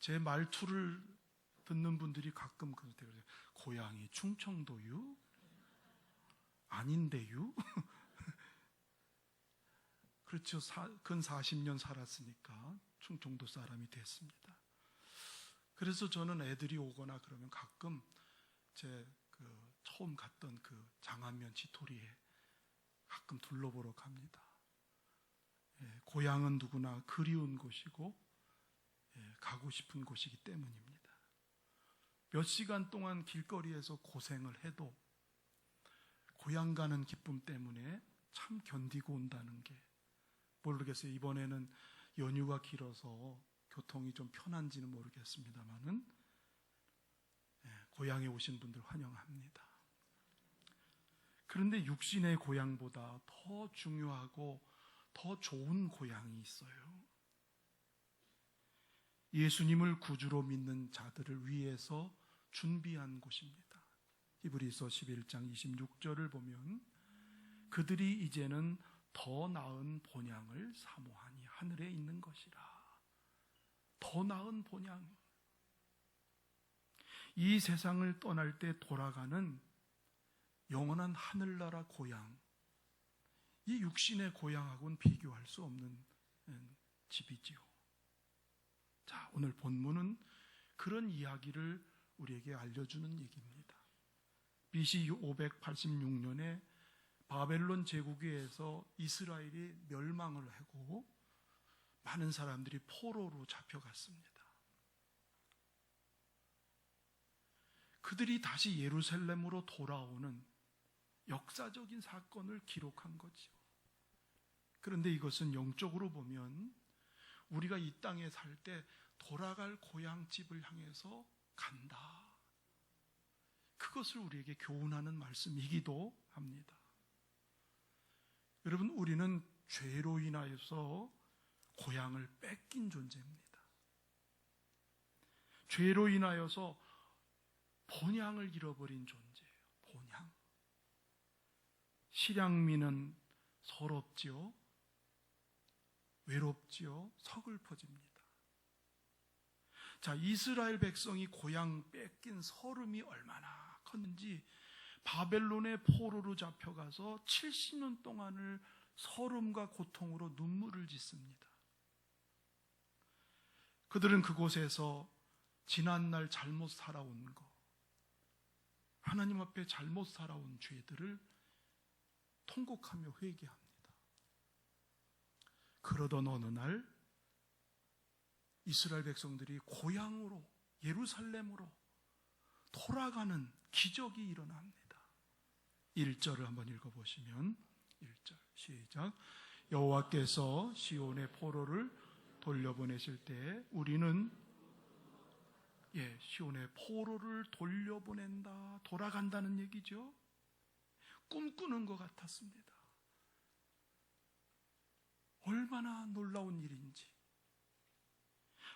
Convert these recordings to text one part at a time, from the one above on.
제 말투를 듣는 분들이 가끔 그러세요. 고향이 충청도유? 아닌데유? 그렇죠. 사, 근 40년 살았으니까 충청도 사람이 됐습니다. 그래서 저는 애들이 오거나 그러면 가끔 제 그 처음 갔던 그 장안면 지토리에 가끔 둘러보러 갑니다. 예, 고향은 누구나 그리운 곳이고 예, 가고 싶은 곳이기 때문입니다. 몇 시간 동안 길거리에서 고생을 해도 고향 가는 기쁨 때문에 참 견디고 온다는 게 모르겠어요. 이번에는 연휴가 길어서 교통이 좀 편한지는 모르겠습니다만은 예, 고향에 오신 분들 환영합니다. 그런데 육신의 고향보다 더 중요하고 더 좋은 고향이 있어요. 예수님을 구주로 믿는 자들을 위해서 준비한 곳입니다. 히브리서 11장 26절을 보면 그들이 이제는 더 나은 본향을 사모하니 하늘에 있는 것이라. 더 나은 본향. 이 세상을 떠날 때 돌아가는 영원한 하늘나라 고향. 이 육신의 고향하고는 비교할 수 없는 음, 집이지요. 자, 오늘 본문은 그런 이야기를 우리에게 알려주는 얘기입니다. BC 586년에 바벨론 제국에서 이스라엘이 멸망을 하고 많은 사람들이 포로로 잡혀갔습니다. 그들이 다시 예루살렘으로 돌아오는 역사적인 사건을 기록한 거죠. 그런데 이것은 영적으로 보면 우리가 이 땅에 살 때 돌아갈 고향집을 향해서 간다. 그것을 우리에게 교훈하는 말씀이기도 합니다. 여러분, 우리는 죄로 인하여서 고향을 뺏긴 존재입니다. 죄로 인하여서 본향을 잃어버린 존재예요. 본향. 실향민은 서럽지요. 외롭지요. 서글퍼집니다. 자, 이스라엘 백성이 고향 뺏긴 서름이 얼마나 컸는지 바벨론의 포로로 잡혀가서 70년 동안을 서름과 고통으로 눈물을 짓습니다. 그들은 그곳에서 지난날 잘못 살아온 것, 하나님 앞에 잘못 살아온 죄들을 통곡하며 회개합니다. 그러던 어느 날 이스라엘 백성들이 고향으로 예루살렘으로 돌아가는 기적이 일어납니다. 1절을 한번 읽어 보시면 1절 시작 여호와께서 시온의 포로를 돌려보내실 때 우리는 예, 시온의 포로를 돌려보낸다, 돌아간다는 얘기죠. 꿈꾸는 것 같았습니다. 얼마나 놀라운 일인지.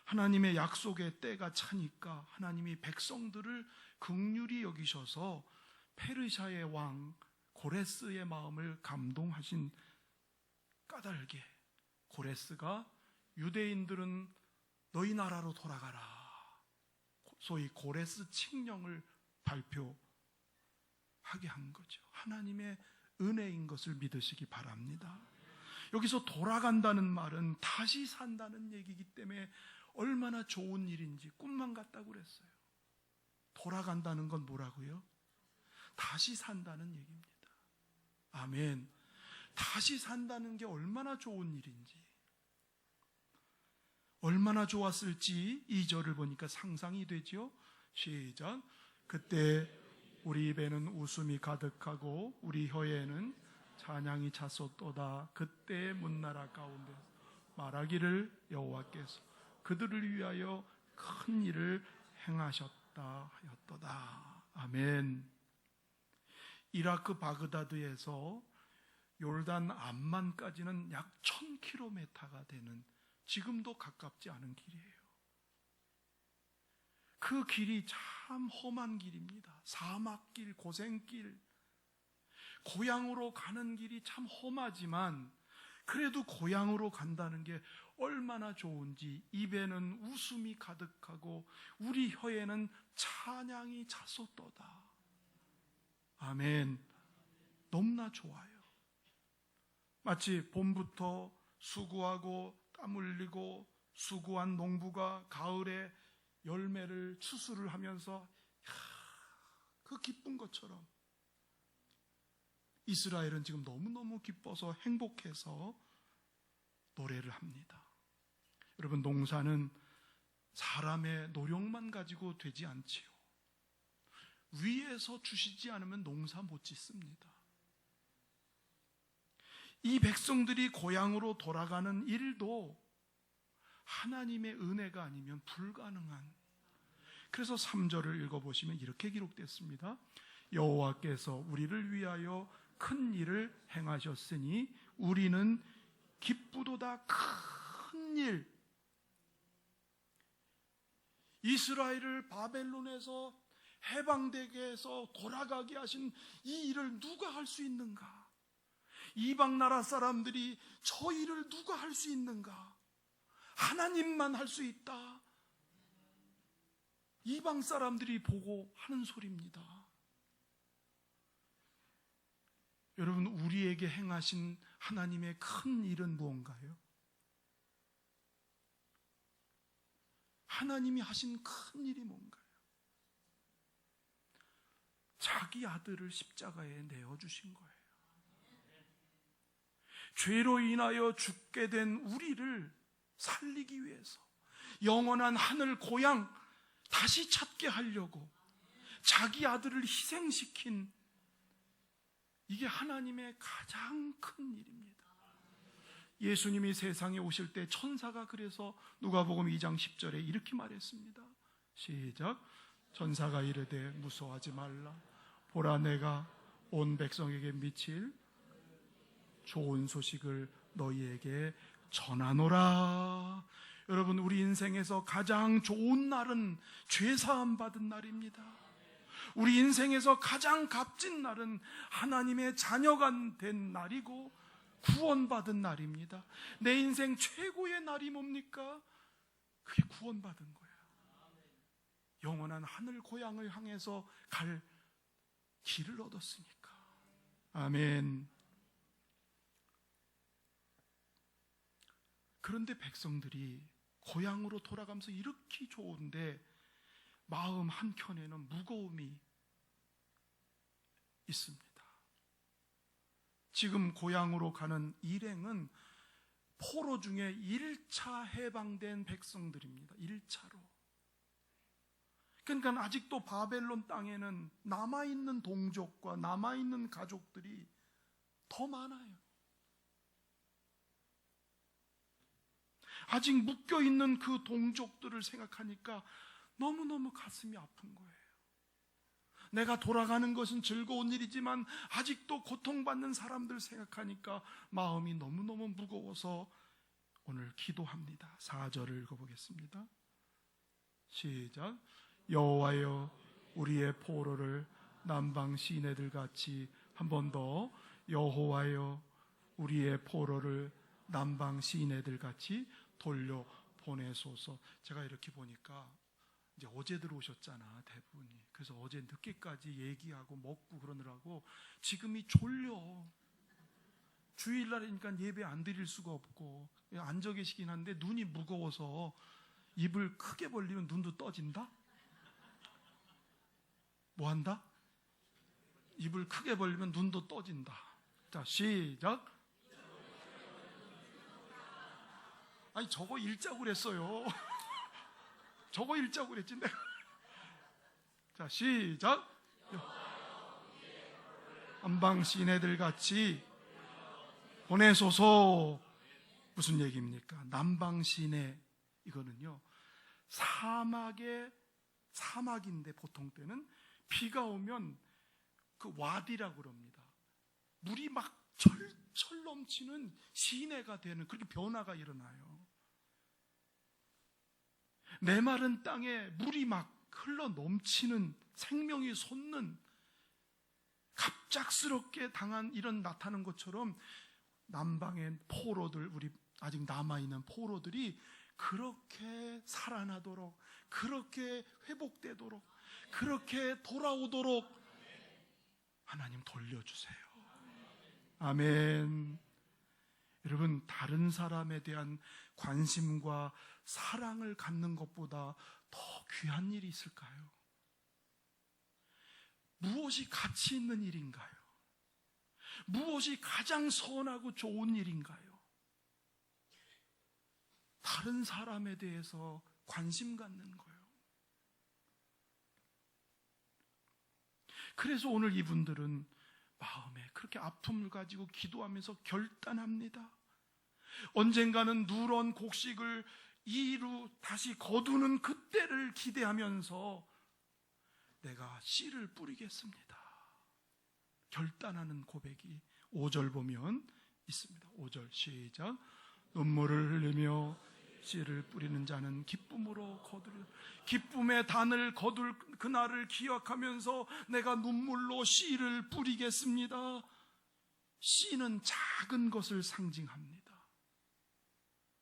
하나님의 약속의 때가 차니까 하나님이 백성들을 극률이 여기셔서 페르샤의 왕 고레스의 마음을 감동하신 까닭에 고레스가 유대인들은 너희 나라로 돌아가라. 소위 고레스 칙령을 발표하게 한 거죠. 하나님의 은혜인 것을 믿으시기 바랍니다. 여기서 돌아간다는 말은 다시 산다는 얘기이기 때문에 얼마나 좋은 일인지 꿈만 같다고 그랬어요. 돌아간다는 건 뭐라고요? 다시 산다는 얘기입니다. 아멘. 다시 산다는 게 얼마나 좋은 일인지. 얼마나 좋았을지 이 절을 보니까 상상이 되죠. 시작. 그때 우리 입에는 웃음이 가득하고 우리 혀에는 찬양이 찼었도다. 그때 문나라 가운데 말하기를 여호와께서 그들을 위하여 큰 일을 행하셨다 하였도다. 아멘. 이라크 바그다드에서 요르단 암만까지는 약 1000km가 되는 지금도 가깝지 않은 길이에요. 그 길이 참 험한 길입니다. 사막길, 고생길. 고향으로 가는 길이 참 험하지만 그래도 고향으로 간다는 게 얼마나 좋은지 입에는 웃음이 가득하고 우리 혀에는 찬양이 찼었도다. 아멘. 너무나 좋아요. 마치 봄부터 수고하고 땀 흘리고 수고한 농부가 가을에 열매를 추수를 하면서 그 기쁜 것처럼 이스라엘은 지금 너무너무 기뻐서 행복해서 노래를 합니다. 여러분, 농사는 사람의 노력만 가지고 되지 않지요. 위에서 주시지 않으면 농사 못 짓습니다. 이 백성들이 고향으로 돌아가는 일도 하나님의 은혜가 아니면 불가능한 그래서 3절을 읽어보시면 이렇게 기록됐습니다. 여호와께서 우리를 위하여 큰 일을 행하셨으니 우리는 기쁘도다 큰 일. 이스라엘을 바벨론에서 해방되게 해서 돌아가게 하신 이 일을 누가 할 수 있는가? 이방 나라 사람들이 저 일을 누가 할 수 있는가? 하나님만 할 수 있다. 이방 사람들이 보고 하는 소리입니다. 여러분, 우리에게 행하신 하나님의 큰 일은 무언가요? 하나님이 하신 큰 일이 뭔가요? 자기 아들을 십자가에 내어주신 거예요. 죄로 인하여 죽게 된 우리를 살리기 위해서 영원한 하늘 고향 다시 찾게 하려고 자기 아들을 희생시킨 이게 하나님의 가장 큰 일입니다. 예수님이 세상에 오실 때 천사가 그래서 누가복음 2장 10절에 이렇게 말했습니다. 시작. 천사가 이르되 무서워하지 말라. 보라 내가 온 백성에게 미칠 좋은 소식을 너희에게 전하노라. 여러분, 우리 인생에서 가장 좋은 날은 죄 사함 받은 날입니다. 우리 인생에서 가장 값진 날은 하나님의 자녀가 된 날이고 구원받은 날입니다. 내 인생 최고의 날이 뭡니까? 그게 구원받은 거야. 영원한 하늘 고향을 향해서 갈 길을 얻었으니까. 아멘. 그런데 백성들이 고향으로 돌아가면서 이렇게 좋은데 마음 한켠에는 무거움이 있습니다. 지금 고향으로 가는 일행은 포로 중에 1차 해방된 백성들입니다. 1차로. 그러니까 아직도 바벨론 땅에는 남아있는 동족과 남아있는 가족들이 더 많아요. 아직 묶여 있는 그 동족들을 생각하니까 너무너무 가슴이 아픈 거예요. 내가 돌아가는 것은 즐거운 일이지만 아직도 고통받는 사람들 생각하니까 마음이 너무너무 무거워서 오늘 기도합니다. 4절을 읽어보겠습니다. 시작. 여호와여 우리의 포로를 남방 시내들 같이 한 번 더 여호와여 우리의 포로를 남방 시내들 같이 돌려 보내소서. 제가 이렇게 보니까 이제 어제 들어오셨잖아 대부분이. 그래서 어제 늦게까지 얘기하고 먹고 그러느라고 지금이 졸려. 주일날이니까 예배 안 드릴 수가 없고 앉아 계시긴 한데 눈이 무거워서 입을 크게 벌리면 눈도 떠진다? 뭐 한다? 입을 크게 벌리면 눈도 떠진다. 자, 시작. 아니 저거 읽자고 그랬어요. 저거 읽자고 그랬지 내가. 자 시작. 안방 시내들 같이 보내소서 무슨 얘기입니까? 남방 시내 이거는요 사막의 사막인데 보통 때는 비가 오면 그 와디라고 그럽니다. 물이 막 철철 넘치는 시내가 되는 그렇게 변화가 일어나요. 메마른 땅에 물이 막 흘러 넘치는 생명이 솟는 갑작스럽게 당한 이런 나타난 것처럼 남방의 포로들 우리 아직 남아 있는 포로들이 그렇게 살아나도록 그렇게 회복되도록 그렇게 돌아오도록 하나님 돌려주세요. 아멘. 여러분 다른 사람에 대한 관심과 사랑을 갖는 것보다 더 귀한 일이 있을까요? 무엇이 가치 있는 일인가요? 무엇이 가장 선하고 좋은 일인가요? 다른 사람에 대해서 관심 갖는 거예요. 그래서 오늘 이분들은 마음에 그렇게 아픔을 가지고 기도하면서 결단합니다. 언젠가는 누런 곡식을 이루 다시 거두는 그때를 기대하면서 내가 씨를 뿌리겠습니다. 결단하는 고백이 5절 보면 있습니다. 5절 시작. 눈물을 흘리며 씨를 뿌리는 자는 기쁨으로 거두려 기쁨의 단을 거둘 그날을 기억하면서 내가 눈물로 씨를 뿌리겠습니다. 씨는 작은 것을 상징합니다.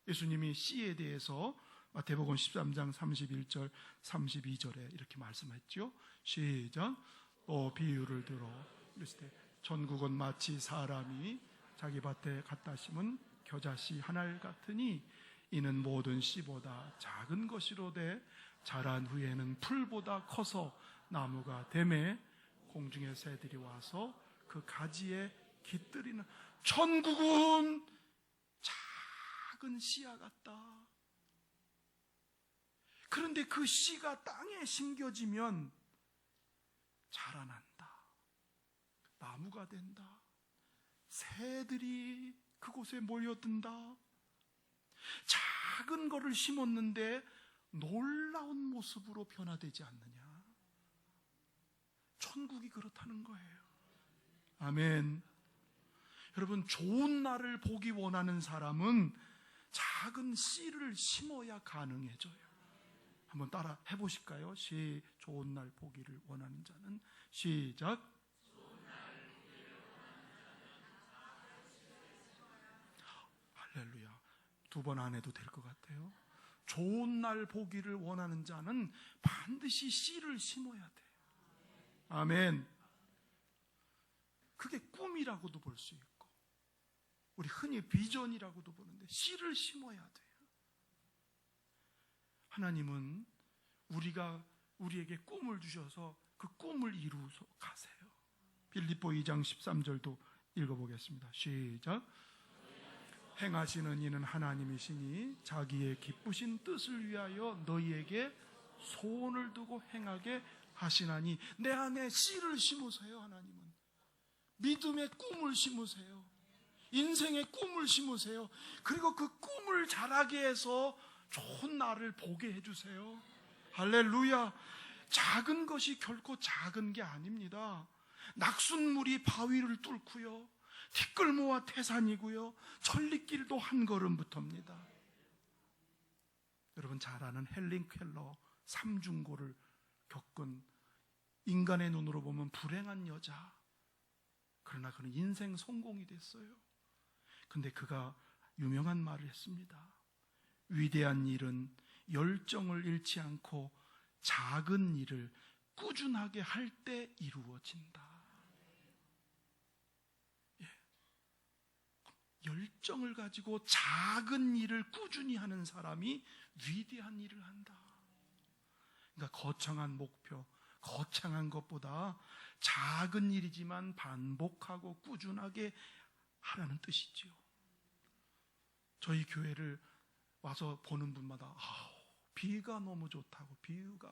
예수님이 씨에 대해서 마태복음 13장 31절 32절에 이렇게 말씀했죠. 시작. 또 비유를 들어 이르시되 전국은 마치 사람이 자기 밭에 갖다 심은 겨자씨 하나 같으니 이는 모든 씨보다 작은 것이로되 자란 후에는 풀보다 커서 나무가 됨에 공중의 새들이 와서 그 가지에 깃들이는 천국은 작은 씨와 같다. 그런데 그 씨가 땅에 심겨지면 자라난다. 나무가 된다. 새들이 그곳에 모여든다. 작은 거를 심었는데 놀라운 모습으로 변화되지 않느냐. 천국이 그렇다는 거예요. 아멘. 여러분, 좋은 날을 보기 원하는 사람은 작은 씨를 심어야 가능해져요. 한번 따라 해보실까요? 시 좋은 날 보기를 원하는 자는 시작. 할렐루야. 두 번 안 해도 될 것 같아요. 좋은 날 보기를 원하는 자는 반드시 씨를 심어야 돼. 아멘. 그게 꿈이라고도 볼 수 있고, 우리 흔히 비전이라고도 보는데 씨를 심어야 돼요. 하나님은 우리가 우리에게 꿈을 주셔서 그 꿈을 이루서 가세요. 빌립보 2장 13절도 읽어보겠습니다. 시작. 행하시는 이는 하나님이시니 자기의 기쁘신 뜻을 위하여 너희에게 소원을 두고 행하게 하시나니 내 안에 씨를 심으세요 하나님은 믿음의 꿈을 심으세요 인생의 꿈을 심으세요 그리고 그 꿈을 자라게 해서 좋은 날을 보게 해주세요 할렐루야 작은 것이 결코 작은 게 아닙니다 낙순물이 바위를 뚫고요 티끌모아 태산이고요. 천리길도 한 걸음부터입니다. 여러분 잘 아는 헬린 켈러 삼중고를 겪은 인간의 눈으로 보면 불행한 여자. 그러나 그는 인생 성공이 됐어요. 근데 그가 유명한 말을 했습니다. 위대한 일은 열정을 잃지 않고 작은 일을 꾸준하게 할 때 이루어진다. 열정을 가지고 작은 일을 꾸준히 하는 사람이 위대한 일을 한다. 그러니까 거창한 목표, 거창한 것보다 작은 일이지만 반복하고 꾸준하게 하라는 뜻이지요. 저희 교회를 와서 보는 분마다 아우, 비가 너무 좋다고 비유가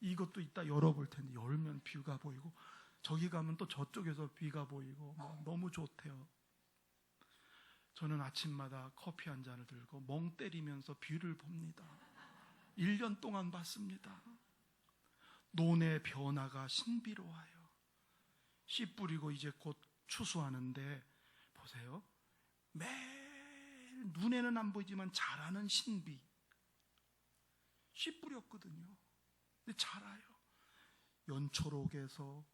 이것도 이따 열어볼 텐데 열면 비가 보이고 저기 가면 또 저쪽에서 비가 보이고 뭐 너무 좋대요. 저는 아침마다 커피 한 잔을 들고 멍 때리면서 뷰를 봅니다. 1년 동안 봤습니다. 논의 변화가 신비로워요. 씨 뿌리고 이제 곧 추수하는데 보세요. 매일 눈에는 안 보이지만 자라는 신비. 씨 뿌렸거든요. 근데 자라요. 연초록에서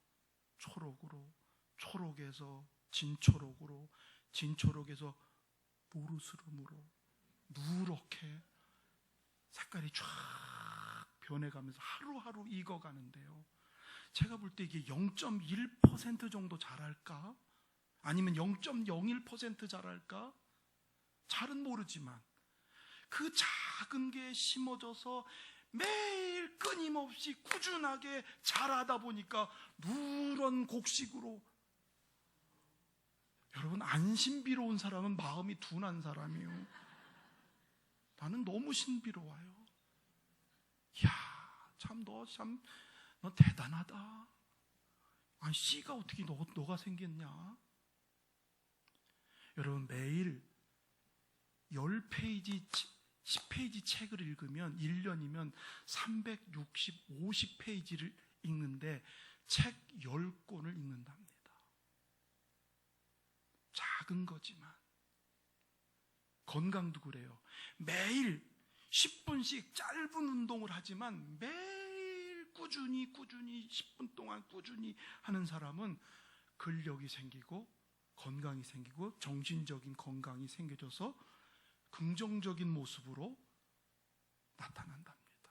초록으로, 초록에서 진초록으로, 진초록에서 보르스름으로 누렇게 색깔이 쫙 변해가면서 하루하루 익어가는데요. 제가 볼 때 이게 0.1% 정도 자랄까? 아니면 0.01% 자랄까? 잘은 모르지만 그 작은 게 심어져서 매일 끊임없이 꾸준하게 자라다 보니까 누런 곡식으로 여러분 안 신비로운 사람은 마음이 둔한 사람이에요. 나는 너무 신비로워요. 야, 참 너 참 너 대단하다. 아니 씨가 어떻게 너, 너가 생겼냐? 여러분 매일 10페이지 10페이지 책을 읽으면 1년이면 360, 50페이지를 읽는데 책 10권을 읽는답니다. 작은 거지만 건강도 그래요. 매일 10분씩 짧은 운동을 하지만 매일 꾸준히 꾸준히 10분 동안 꾸준히 하는 사람은 근력이 생기고 건강이 생기고 정신적인 건강이 생겨져서 긍정적인 모습으로 나타난답니다.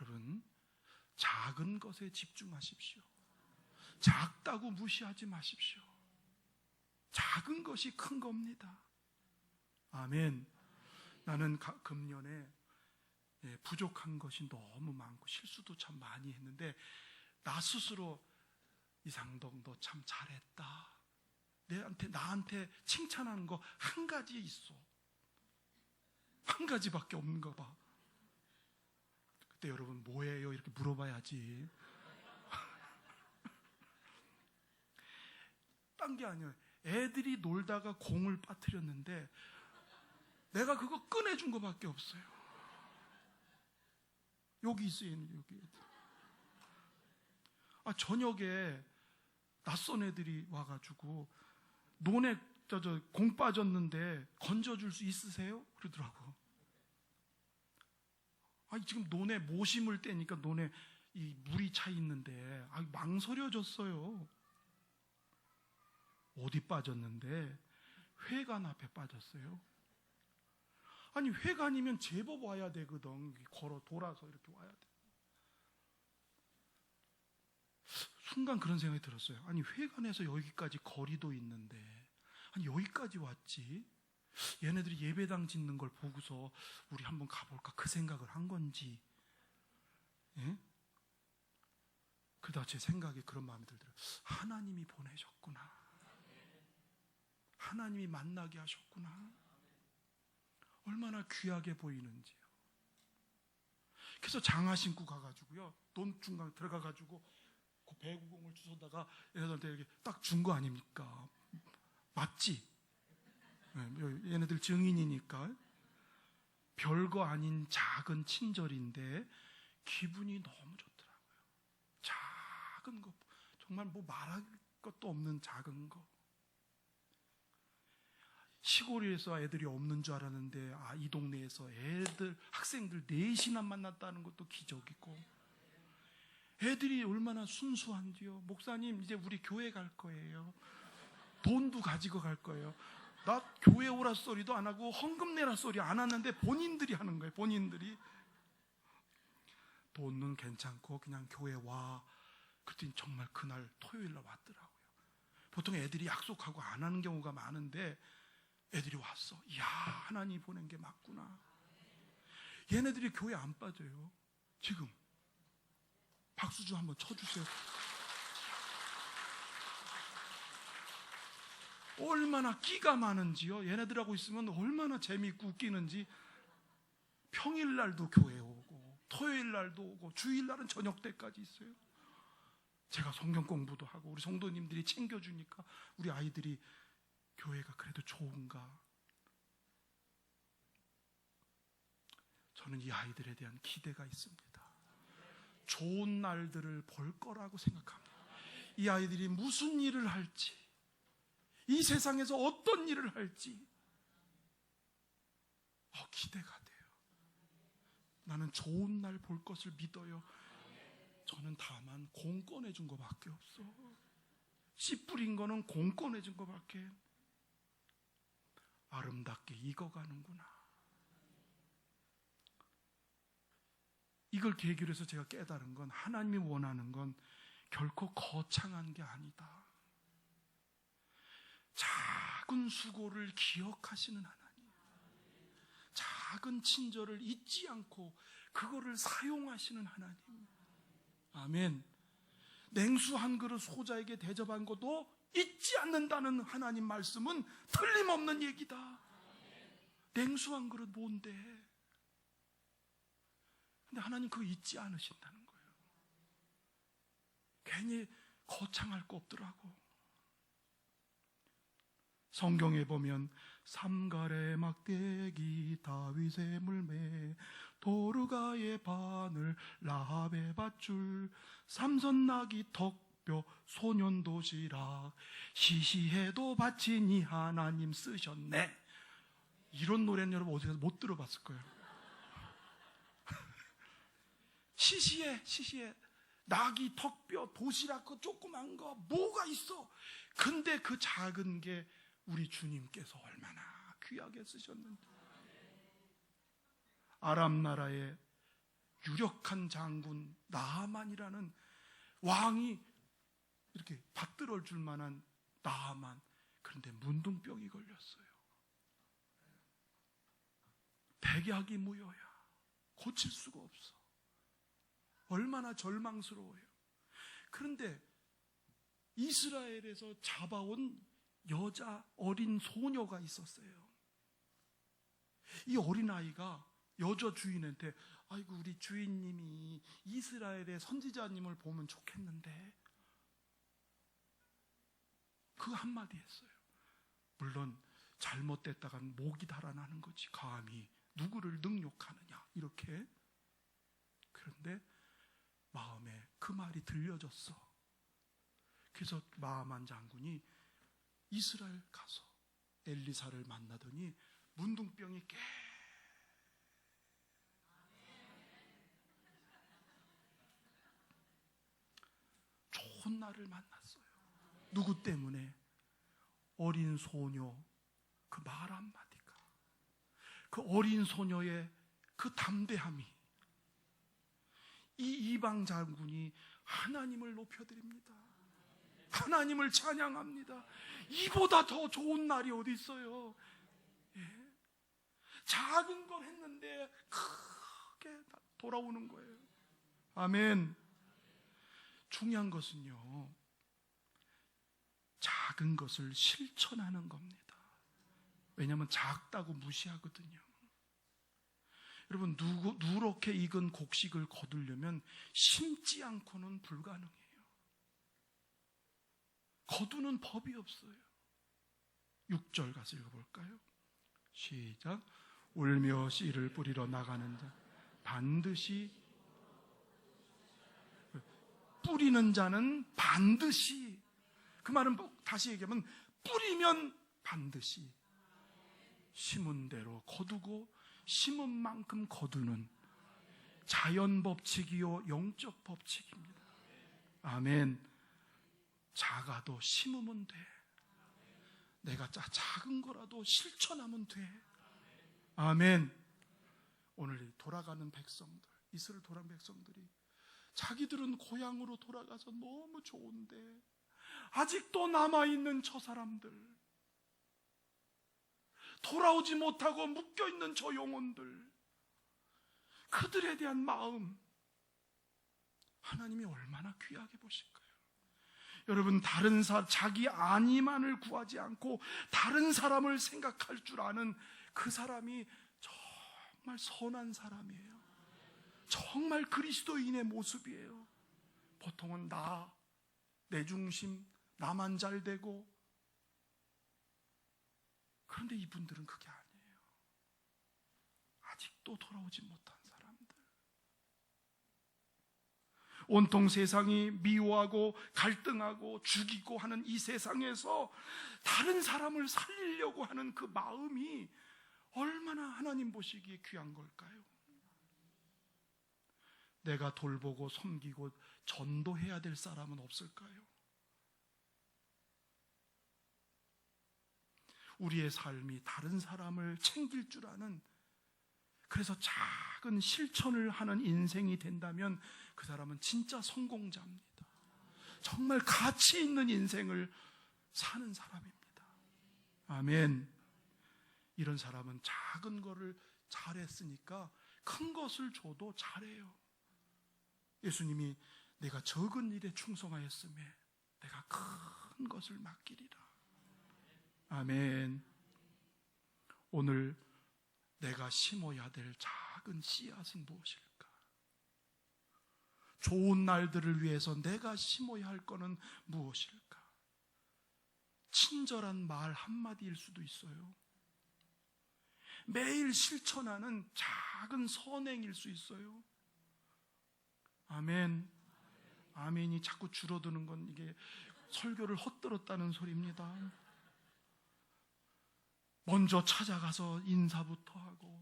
여러분, 작은 것에 집중하십시오. 작다고 무시하지 마십시오. 작은 것이 큰 겁니다. 아멘. 나는 금년에 예, 부족한 것이 너무 많고 실수도 참 많이 했는데 나 스스로 이상동 너 참 잘했다. 내한테 나한테 칭찬하는 거 한 가지 있어. 한 가지밖에 없는가 봐. 그때 여러분 뭐예요? 이렇게 물어봐야지. 딴 게 아니에요. 애들이 놀다가 공을 빠뜨렸는데 내가 그거 꺼내준 것밖에 없어요. 여기 있어요, 여기. 아, 저녁에 낯선 애들이 와가지고 논에 저, 저, 공 빠졌는데 건져줄 수 있으세요? 그러더라고. 아, 지금 논에 모 심을 때니까 논에 이 물이 차 있는데, 아, 망설여졌어요. 어디 빠졌는데, 회관 앞에 빠졌어요. 아니, 회관이면 제법 와야 되거든. 걸어 돌아서 이렇게 와야 돼. 순간 그런 생각이 들었어요. 아니, 회관에서 여기까지 거리도 있는데, 아니, 여기까지 왔지? 얘네들이 예배당 짓는 걸 보고서 우리 한번 가볼까 그 생각을 한 건지, 예? 그다 제 생각에 그런 마음이 들더라고요. 하나님이 보내셨구나. 하나님이 만나게 하셨구나. 얼마나 귀하게 보이는지요. 그래서 장화 신고 가가지고요. 돈 중간 들어가가지고 그 배구공을 주워다가 얘네들한테 이렇게 딱 준 거 아닙니까? 맞지? 네, 얘네들 증인이니까. 별거 아닌 작은 친절인데 기분이 너무 좋더라고요. 작은 것, 정말 뭐 말할 것도 없는 작은 거. 시골에서 애들이 없는 줄 알았는데 아, 이 동네에서 애들 학생들 넷이나 만났다는 것도 기적이고 애들이 얼마나 순수한지요. 목사님 이제 우리 교회 갈 거예요. 돈도 가지고 갈 거예요. 나 교회 오라 소리도 안 하고 헌금 내라 소리 안 하는데 본인들이 하는 거예요. 본인들이 돈은 괜찮고 그냥 교회 와. 그랬더니 정말 그날 토요일 날 왔더라고요. 보통 애들이 약속하고 안 하는 경우가 많은데 애들이 왔어. 이야, 하나님 보낸 게 맞구나. 얘네들이 교회 안 빠져요. 지금. 박수 좀 한번 쳐주세요. 얼마나 끼가 많은지요. 얘네들하고 있으면 얼마나 재미있고 웃기는지. 평일날도 교회 오고, 토요일날도 오고, 주일날은 저녁 때까지 있어요. 제가 성경 공부도 하고, 우리 성도님들이 챙겨주니까 우리 아이들이 교회가 그래도 좋은가? 저는 이 아이들에 대한 기대가 있습니다. 좋은 날들을 볼 거라고 생각합니다. 이 아이들이 무슨 일을 할지, 이 세상에서 어떤 일을 할지, 어, 기대가 돼요. 나는 좋은 날 볼 것을 믿어요. 저는 다만 공 꺼내준 것밖에 없어. 씨 뿌린 거는 공 꺼내준 것밖에. 아름답게 익어가는구나. 이걸 계기로 해서 제가 깨달은 건 하나님이 원하는 건 결코 거창한 게 아니다. 작은 수고를 기억하시는 하나님. 작은 친절을 잊지 않고 그거를 사용하시는 하나님. 아멘. 냉수 한 그릇 소자에게 대접한 것도 잊지 않는다는 하나님 말씀은 틀림없는 얘기다. 냉수 한 그릇 뭔데? 근데 하나님 그거 잊지 않으신다는 거예요. 괜히 거창할 거 없더라고. 성경에 보면 삼갈의 막대기 다윗의 물매 도르가의 바늘 라합의 밧줄 삼선나기 덕뼈 소년 도시락 시시해도 바치니 하나님 쓰셨네. 이런 노래는 여러분 어디서 못 들어봤을 거예요. 시시해 시시해. 낙이 턱뼈 도시락 그 조그만 거 뭐가 있어? 근데 그 작은 게 우리 주님께서 얼마나 귀하게 쓰셨는지 아람 나라의 유력한 장군 나하만이라는 왕이 이렇게 받들어 줄 만한 나하만 그런데 문둥병이 걸렸어요. 백약이 무효야. 고칠 수가 없어. 얼마나 절망스러워요. 그런데 이스라엘에서 잡아온 여자 어린 소녀가 있었어요. 이 어린아이가 여자 주인한테 아이고 우리 주인님이 이스라엘의 선지자님을 보면 좋겠는데 그 한마디 했어요. 물론 잘못됐다간 목이 달아나는 거지 감히 누구를 능욕하느냐 이렇게 그런데 마음에 그 말이 들려졌어. 그래서 마하만 장군이 이스라엘 가서 엘리사를 만나더니 문둥병이 깨 좋은 날을 만났어요. 누구 때문에? 어린 소녀 그 말 한마디가 그 어린 소녀의 그 담대함이 이 이방 장군이 하나님을 높여드립니다. 하나님을 찬양합니다. 이보다 더 좋은 날이 어디 있어요? 예. 작은 걸 했는데 크게 돌아오는 거예요. 아멘. 중요한 것은요, 작은 것을 실천하는 겁니다. 왜냐하면 작다고 무시하거든요. 여러분, 누구, 누렇게 익은 곡식을 거두려면 심지 않고는 불가능해요. 거두는 법이 없어요. 6절 가서 읽어볼까요? 시작. 울며 씨를 뿌리러 나가는 자 반드시 뿌리는 자는 반드시 그 말은 뭐 다시 얘기하면 뿌리면 반드시 심은 대로 거두고 심은 만큼 거두는 자연 법칙이요 영적 법칙입니다. 아멘. 작아도 심으면 돼. 내가 작은 거라도 실천하면 돼. 아멘. 오늘 돌아가는 백성들, 이스라엘 돌아간 백성들이 자기들은 고향으로 돌아가서 너무 좋은데 아직도 남아 있는 저 사람들 돌아오지 못하고 묶여 있는 저 영혼들 그들에 대한 마음 하나님이 얼마나 귀하게 보실까요? 여러분 다른 사 자기 안위만을 구하지 않고 다른 사람을 생각할 줄 아는 그 사람이 정말 선한 사람이에요. 정말 그리스도인의 모습이에요. 보통은 나, 내 중심, 나만 잘 되고 그런데 이분들은 그게 아니에요. 아직도 돌아오지 못한 사람들. 온통 세상이 미워하고 갈등하고 죽이고 하는 이 세상에서 다른 사람을 살리려고 하는 그 마음이 얼마나 하나님 보시기에 귀한 걸까요? 내가 돌보고 섬기고 전도해야 될 사람은 없을까요? 우리의 삶이 다른 사람을 챙길 줄 아는 그래서 작은 실천을 하는 인생이 된다면 그 사람은 진짜 성공자입니다. 정말 가치 있는 인생을 사는 사람입니다. 아멘. 이런 사람은 작은 거를 잘했으니까 큰 것을 줘도 잘해요. 예수님이 내가 적은 일에 충성하였음에 내가 큰 것을 맡기리라. 아멘. 오늘 내가 심어야 될 작은 씨앗은 무엇일까? 좋은 날들을 위해서 내가 심어야 할 것은 무엇일까? 친절한 말 한마디일 수도 있어요. 매일 실천하는 작은 선행일 수 있어요. 아멘. 아멘이 자꾸 줄어드는 건 이게 설교를 헛들었다는 소리입니다. 먼저 찾아가서 인사부터 하고,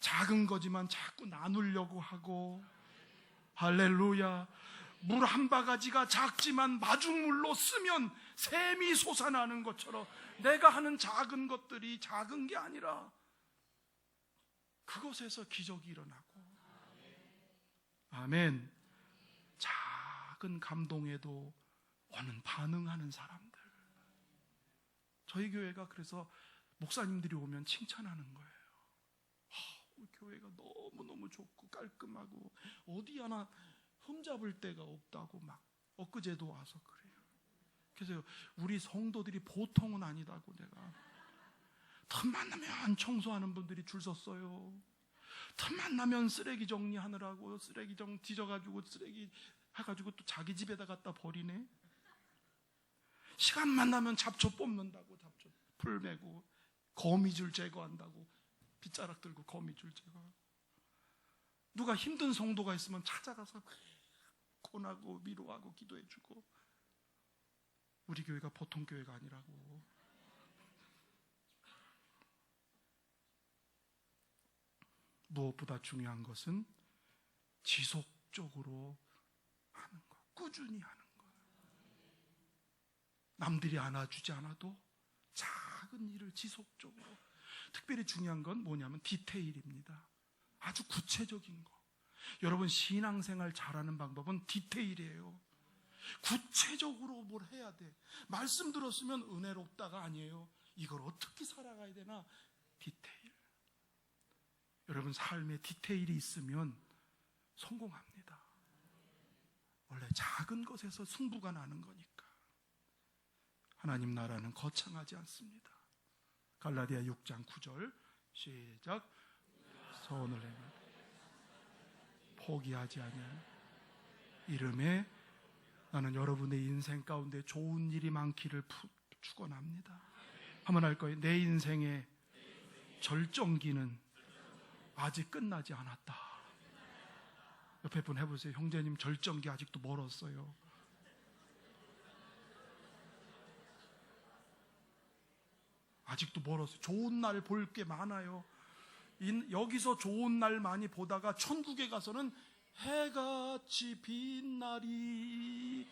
작은 거지만 자꾸 나누려고 하고, 할렐루야. 물 한 바가지가 작지만 마중물로 쓰면 샘이 솟아나는 것처럼 내가 하는 작은 것들이 작은 게 아니라 그것에서 기적이 일어나고, 아멘. 작은 감동에도 오는 반응하는 사람들. 저희 교회가 그래서 목사님들이 오면 칭찬하는 거예요. 아, 우리 교회가 너무너무 좋고 깔끔하고 어디 하나 흠잡을 데가 없다고 막 엊그제도 와서 그래요. 그래서 우리 성도들이 보통은 아니다고 내가 틈만 나면 청소하는 분들이 줄 섰어요. 틈만 나면 쓰레기 정리하느라고 쓰레기 정 뒤져가지고 쓰레기 해가지고 또 자기 집에다 갖다 버리네. 시간 만 나면 잡초 뽑는다고 잡초 풀 메고 거미줄 제거한다고 빗자락 들고 거미줄 제거. 누가 힘든 성도가 있으면 찾아가서 고나고 위로하고 기도해주고 우리 교회가 보통 교회가 아니라고. 무엇보다 중요한 것은 지속적으로 하는 것, 꾸준히 하는 것. 남들이 안아주지 않아도 작은 일을 지속적으로. 특별히 중요한 건 뭐냐면 디테일입니다. 아주 구체적인 거. 여러분 신앙생활 잘하는 방법은 디테일이에요. 구체적으로 뭘 해야 돼. 말씀 들었으면 은혜롭다가 아니에요. 이걸 어떻게 살아가야 되나? 디테일. 여러분 삶에 디테일이 있으면 성공합니다. 원래 작은 것에서 승부가 나는 거니까. 하나님 나라는 거창하지 않습니다. 갈라디아 6장 9절 시작 소원을 행하 포기하지 아니하 이름에 나는 여러분의 인생 가운데 좋은 일이 많기를 축원합니다. 한번 할 거예요. 내 인생의 절정기는 아직 끝나지 않았다. 옆에 분 해보세요. 형제님 절정기 아직도 멀었어요. 아직도 멀었어요. 좋은 날 볼 게 많아요. 여기서 좋은 날 많이 보다가 천국에 가서는 해같이 빛나리